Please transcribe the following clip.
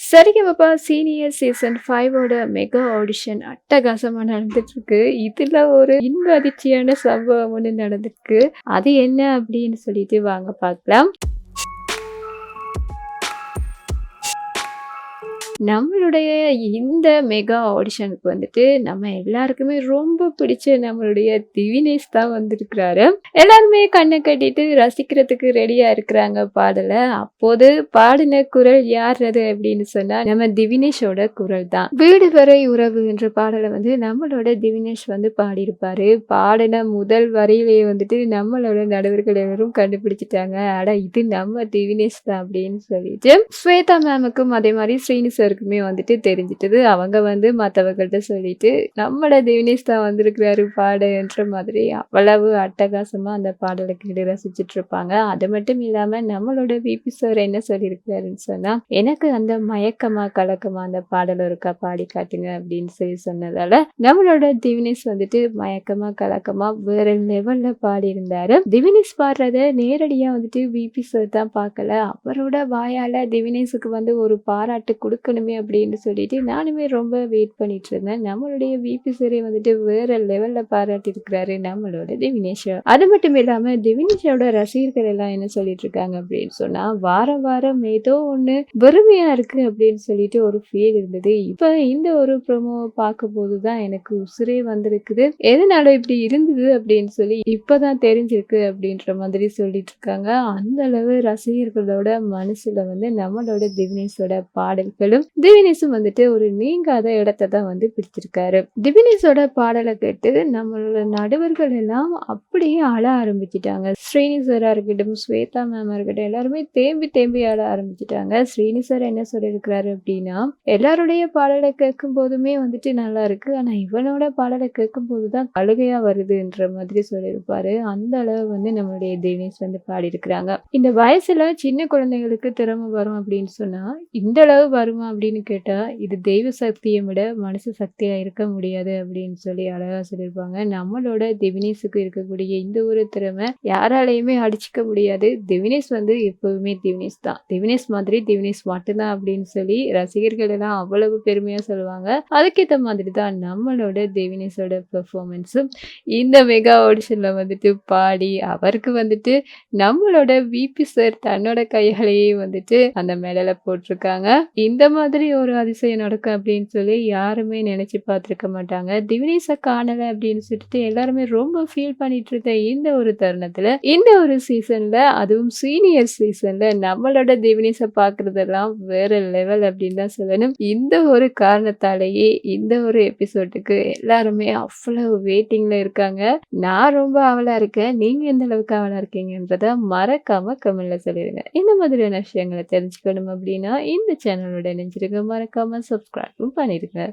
சரிங்க senior season ஃபைவோட mega audition அட்டகாசமா நடந்துட்டு இருக்கு இதுல ஒரு இன்ப அதிர்ச்சியான சம்பவம் ஒன்று நடந்திருக்கு அது என்ன அப்படின்னு சொல்லிட்டு வாங்க பார்க்கலாம் நம்மளுடைய இந்த மெகா ஆடிஷனுக்கு வந்துட்டு நம்ம எல்லாருக்குமே ரொம்ப பிடிச்ச நம்மளுடைய திவினேஷ் தான் வந்திருக்கிறாரு. எல்லாருமே கண்ணை கட்டிட்டு ரசிக்கிறதுக்கு ரெடியா இருக்கிறாங்க பாடல. அப்போது பாடின குரல் யார் அது அப்படின்னு சொன்னா நம்ம திவினேஷோட குரல் தான். வீடு வரை உறவு என்ற பாடலை வந்து நம்மளோட திவினேஷ் வந்து பாடியிருப்பாரு. பாடின முதல் வரியிலேயே வந்துட்டு நம்மளோட நடுவர்கள் எல்லாரும் கண்டுபிடிச்சிட்டாங்க. அட இது நம்ம திவினேஷ் தான் அப்படின்னு சொல்லிட்டு ஸ்வேதா மேமுக்கும் அதே மாதிரி ஸ்ரீனி எல்லாருக்குமே வந்துட்டு தெரிஞ்சிட்டது. அவங்க வந்து மற்றவங்கள்ட்ட சொல்லிட்டு நம்மளோட திவினேஷ் தான் வந்திருக்கிறாரு பாடுன்ற மாதிரி அவ்வளவு அட்டகாசமா அந்த பாடலை கேட்டு ரசிச்சுட்டு இருப்பாங்க அது மட்டும் இல்லாம நம்மளோட விபி சார் என்ன சொல்லியிருக்கிறாருன்னு சொன்னா எனக்கு அந்த மயக்கமா கலக்கமா அந்த பாடல் இருக்கா பாடி காட்டுங்க அப்படின்னு சொல்லி சொன்னதால நம்மளோட திவினேஷ் வந்துட்டு மயக்கமா கலக்கமா வேற லெவல்ல பாடி இருந்தாரு திவினேஷ் பாடுறத நேரடியா வந்துட்டு விபி சார் தான் பார்க்கல அவரோட வாயால திவினேஷுக்கு வந்து ஒரு பாராட்டு கொடுக்கணும் அப்படின்னு சொல்லிட்டு நானுமே ரொம்ப வெயிட் பண்ணிட்டு இருந்தேன். நம்மளுடைய பிபி சாரே வந்துட்டு வேற லெவல்ல பாராட்டி இருக்கிறாரு நம்மளோட திவினேஷா அது மட்டும் இல்லாம திவினேஷோட ரசிகர்கள் எல்லாம் என்ன சொல்லிட்டு இருக்காங்க அப்படின்னு சொன்னா வாரம் வாரம் ஏதோ ஒண்ணு வெறுமையா இருக்கு அப்படின்னு சொல்லிட்டு ஒரு ஃபீல் இருந்தது. இப்ப இந்த ஒரு ப்ரோமோவை பார்க்கும் போதுதான் எனக்கு உசுரே வந்திருக்குது. எதனால இப்படி இருந்தது அப்படின்னு சொல்லி இப்பதான் தெரிஞ்சிருக்கு அப்படின்ற மாதிரி சொல்லிட்டு இருக்காங்க. அந்த அளவு ரசிகர்களோட மனசுல வந்து நம்மளோட திவினேஷோட பாடல்களும் திவினேஷும் வந்துட்டு ஒரு நீங்காத இடத்தை தான் வந்து பிடிச்சிருக்காரு. திவினேஷோட பாடலை கேட்டு நம்மளோட நடுவர்கள் எல்லாம் அப்படியே அழ ஆரம்பிச்சிட்டாங்க. ஸ்ரீனி சாரா இருக்கட்டும் ஸ்வேதா மேமா இருக்கட்டும் எல்லாருமே தேம்பி தேம்பி அழ ஆரம்பிச்சிட்டாங்க. ஸ்ரீனி சார் என்ன சொல்லியிருக்கிறாரு அப்படின்னா எல்லாருடைய பாடலை கேட்கும் போதுமே வந்துட்டு நல்லா இருக்கு. ஆனா இவனோட பாடலை கேட்கும் போதுதான் கழுகையா வருதுன்ற மாதிரி சொல்லியிருப்பாரு. அந்த அளவு வந்து நம்மளுடைய தினேஷ் வந்து பாடியிருக்கிறாங்க. இந்த வயசுல சின்ன குழந்தைங்களுக்கு திறமை வரும் அப்படின்னு சொன்னா இந்த அளவு வருமா அப்படின்னு கேட்டால் இது தெய்வ சக்தியை விட மனசு சக்தியாக இருக்க முடியாது அப்படின்னு சொல்லி அழகாக சொல்லியிருப்பாங்க. நம்மளோட திவினேஷுக்கு இருக்கக்கூடிய இந்த ஒரு திறமை யாராலையுமே அடிச்சுக்க முடியாது. திவினேஷ் வந்து எப்போவுமே திவினேஷ் தான். திவினேஷ் மாதிரி திவினேஷ் மட்டும்தான் அப்படின்னு சொல்லி ரசிகர்கள் எல்லாம் அவ்வளவு பெருமையாக சொல்லுவாங்க. அதுக்கேற்ற மாதிரி தான் நம்மளோட திவினேஷோட பெர்ஃபார்மன்ஸும் இந்த மெகா ஆடிஷனில் வந்துட்டு பாடி அவருக்கு வந்துட்டு நம்மளோட விபி சார் தன்னோட கையாலேயே வந்துட்டு அந்த மெடலை போட்டிருக்காங்க. இந்த மாதிரி மாதிரி ஒரு அதிசயம் நடக்கும் அப்படின்னு சொல்லி யாருமே நினச்சி பார்த்துருக்க மாட்டாங்க. திவினேச காணலை அப்படின்னு சொல்லிட்டு எல்லாருமே ரொம்ப ஃபீல் பண்ணிட்டு இருந்த இந்த ஒரு தருணத்தில் இந்த ஒரு சீசனில் அதுவும் சீனியர் சீசனில் நம்மளோட திவினேசை பார்க்குறதெல்லாம் வேற லெவல் அப்படின்னு தான் சொல்லணும். இந்த ஒரு காரணத்தாலேயே இந்த ஒரு எபிசோட்டுக்கு எல்லாருமே அவ்வளவு வெயிட்டிங்கில் இருக்காங்க. நான் ரொம்ப அவலா இருக்கேன். நீங்கள் எந்த அளவுக்கு அவலா இருக்கீங்கன்றத மறக்காம கமெண்டில் சொல்லிடுங்க. இந்த மாதிரியான விஷயங்களை தெரிஞ்சுக்கணும் அப்படின்னா இந்த சேனலோட நினைச்சிருக்க மறக்காம சப்ஸ்கிரைபும் பண்ணிடுங்க